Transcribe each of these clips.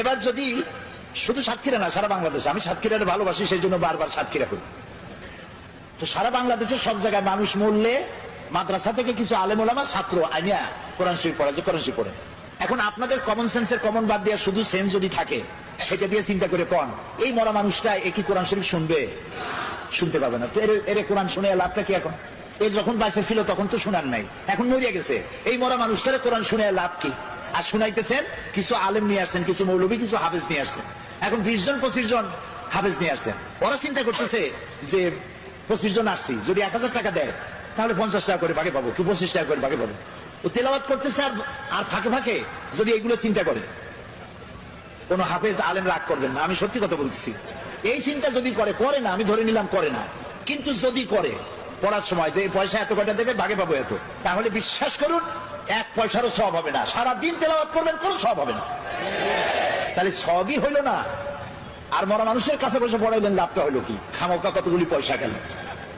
এবার যদি শুধু সাতক্ষীরা না, সারা বাংলাদেশে, আমি সাতক্ষীরারে ভালোবাসি সেই জন্য বারবার সাতক্ষীরা করি। তো সারা বাংলাদেশের সব জায়গায় মানুষ মরলে মাদ্রাসা থেকে কিছু আলেম ওলামা ছাত্র আইনিয়া কোরআন শরীফ পড়ে, যে কোরআন শরীফ পড়ে। এখন আপনাদের কমন সেন্সের কমন বাদ দিয়ে শুধু সেন্স যদি থাকে, সেটা দিয়ে চিন্তা করে কন, এই মরা মানুষটা একই কোরআন শরীফ শুনবে? শুনতে পাবে না। তো এর কোরআন শুনে লাভটা কি এখন? এ যখন বাইসে ছিল তখন তো শোনার নাই, এখন মরিয়া গেছে। এই মরা মানুষটারে কোরআন শুনে লাভ কি? আর শুনাইতেছেন, কিছু আলেম নিয়ে আসছেন, কিছু মৌলবী, কিছু হাফেজ নিয়ে আসছেন। এখন বিশ জন, পঁচিশ জন হাফেজ নিয়ে আসছেন। ওরা চিন্তা করতেছে যে পঁচিশ জন আসছি, যদি এক হাজার টাকা দেয়, তাহলে পঞ্চাশ টাকা করে ভাগে পাবো, কি পঁচিশ টাকা করে ভাগে পাবো? ও তেলাওয়াত করতেছে আর আর ফাঁকে ফাঁকে যদি এগুলো চিন্তা করে। কোন হাফেজ আলেম রাগ করবেন না, আমি সত্যি কথা বলতেছি। এই চিন্তা যদি করে করে না, আমি ধরে নিলাম করে না। কিন্তু যদি করে পড়ার সময় যে পয়সা এত কটা দেবে, ভাগে পাবো এত। তাহলে বিশ্বাস করুন, এক পয়সারও সব হবে না। সারাদিন তেলাওয়াত করবেন, কোনো সব হবে না। তাহলে সবই হলো না। আর মরা মানুষের কাছে বসে পড়াইলেন, লাভটা হলো কি? খামোকা কতগুলি পয়সা গেল।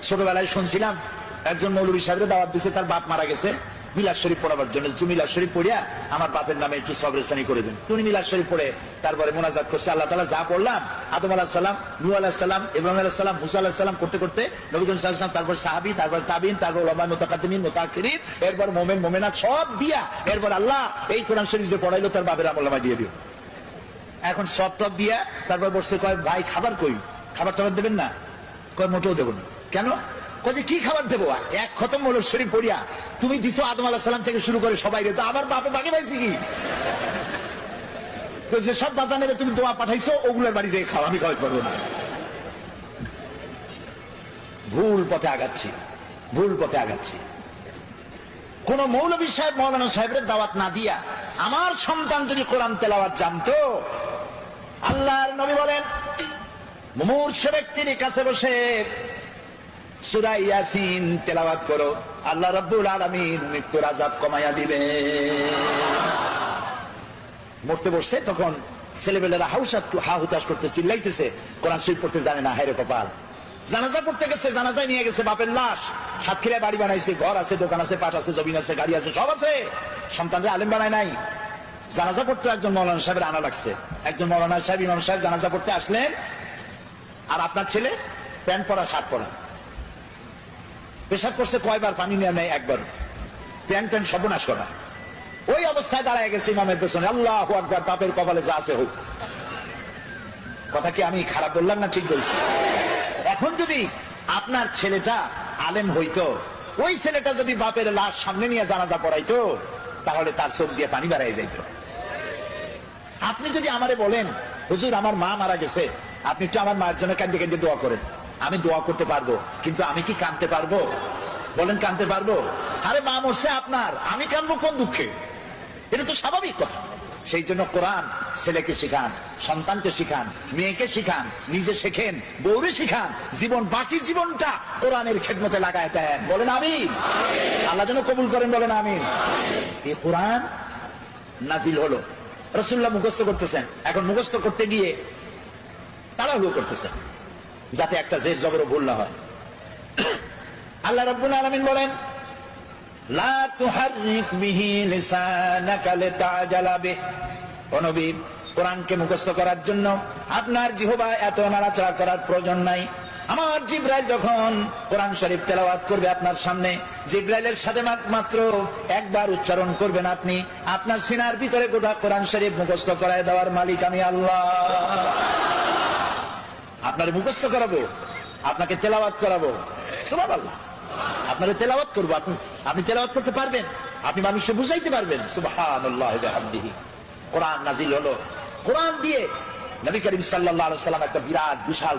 ছোটবেলায় শুনছিলাম, একজন মৌলবী সাহেবের দাওয়াত দিছে, তার বাপ মারা গেছে। মিলাদ শরীফ পড়াবার জন্য তুমি মিলাদ শরীফ পড়িয়া আমার বাপের নামে একটু সবরেসানি করে দেন। তুমি মিলাদ শরীফ পড়ে, তারপরে মোনাজাত করছে, আল্লাহ তালা যা পড়লাম, আদম আলাহ সাল্লাম নু আলাহ সাল্লাম ইব্রাহিম আলাহ সাল্লাম মুসা আলাহ সাল্লাম করতে করতে নবীন সাল্লাম, তারপর সাহাবি, তারপর তাবিন, তারপর ওলামা মোতাকাদিন মোতাকিরিন, এরপর মোমেন মোমেনা সব দিয়া এরপর আল্লাহ এই কোরআন শরীফ যে পড়াইলো তার বাপের আমলামা দিয়ে দিও। এখন সব টপ দিয়া তারপর বসে কয়, ভাই, খাবার কই? খাবার টাবার দেবেন না? কয়, মোটেও দেবো না। কেন? যে কি খাবার দেবো? এক খতম হলো শরীফ পড়িয়া। তুমি দিছো আদম আলাহ সালাম থেকে শুরু করে সবাই রে। তো আমার বাপে বাকি পাইছি কি? তো যে সব বাজানে তুমি দোয়া পাঠাইছো, ওগুলোর বাড়ি যেয়ে খাও, আমি খাওয়াই পারব না। ভুল পথে আগাচ্ছি, ভুল পথে আগাচ্ছি। কোন মৌলবী সাহেব, মৌলানা সাহেবের দাওয়াত না দিয়া আমার সন্তান যদি কোরআন তেলাওয়াত জানতো, আল্লাহর নবী বলেন, মুমূর্ষ ব্যক্তির কাছে বসে সুরা ইয়াসিন, তেলাওয়াত করো। আল্লাহ রব্বুল মৃত্যুর আজাব কমাইয়া দিবে। মরতে বসছে, তখন ছেলেবেলেরা হা হুতাশ করতে চিল্লাইতেছে। কোরআন শরীফ পড়তে জানে না কপাল। জানাজা পড়তে গেছে, জানাজায় নিয়ে গেছে, বাপের লাশ। সাতক্ষীরায় বাড়ি বানাইছে, ঘর আছে, দোকান আছে, পাট আছে, জমিন আছে, গাড়ি আছে, সব আছে। সন্তানরা আলেম বানায় নাই। জানাজা পড়তে একজন মৌলানা সাহেবের আনা লাগছে। একজন মৌলানা সাহেব, ইমাম সাহেব জানাজা পড়তে আসলেন। আর আপনার ছেলে প্যান্ট পরা, শার্ট পরা। পেশাব করছে কয়বার, পানি নেওয়া নেয় একবার। প্যান্ট প্যান্ট সর্বনাশ করা। ওই অবস্থায় দাঁড়ায় গেছে ইমামের পেছনে। আল্লাহ আকবর বাপের কপালে যা আছে হোক। কথা কি আমি খারাপ বললাম না ঠিক বলছি? এখন যদি আপনার ছেলেটা আলেম হইতো, ওই ছেলেটা যদি বাপের লাশ সামনে নিয়ে জানাজা পড়াইতো, তাহলে তার চোখ দিয়ে পানি বাড়াই যাইত। আপনি যদি আমারে বলেন, হুজুর, আমার মা মারা গেছে। আপনি একটু আমার মায়ের জন্য কান্দে কান্দে দোয়া করেন। আমি দোয়া করতে পারব কিন্তু আমি কি কানতে পারব? বলেন কানতে পারব? আরে মা মরছে আপনার আমি কানবো কোন দুঃখে? এটা তো স্বাভাবিক কথা। সেই জন্য কোরআন ছেলেকে শিখান সন্তানকে শিখান মেয়েকে শিখান নিজে শেখেন বৌরে শিখান জীবন বাকি জীবনটা কোরআনের খেদমতে লাগায় দেন। বলেন আমিন। আল্লাহ যেন কবুল করেন বলেন আমিন। এই কোরআন নাজিল হলো। রসুল্লাহ মুখস্থ করতেছেন। এখন মুখস্থ করতে গিয়ে তারা তাড়াহুড়ো করতেছেন। যাতে একটা জের জবরও ভুল না হয়। আল্লাহ রব্বুল আলমিন বলেন কোরআনকে মুখস্থ করার জন্য আপনার জিহবা এত নাড়াচাড়া করার প্রয়োজন নাই। আমার জিব্রাইল যখন কোরআন শরীফ তেলাওয়াত করবে আপনার সামনে, জিব্রাইলের সাথে মাত্র একবার উচ্চারণ করবেন আপনি। আপনার সিনার ভিতরে গোটা কোরআন শরীফ মুখস্থ করায় দেওয়ার মালিক আমি আল্লাহ। আপনার মুখস্থ করাবো, আপনাকে তেলাওয়াত করাবো। সুবাহ আল্লাহ আপনারা তেলাওয়াত করব, আপনি আপনি তেলাওয়াত করতে পারবেন, আপনি মানুষকে বুঝাইতে পারবেন। বিহামদিহি। কোরআন নাজিল হলো। কোরআন দিয়ে নবী করিম আলাইহি সাল্লাম একটা বিরাট বিশাল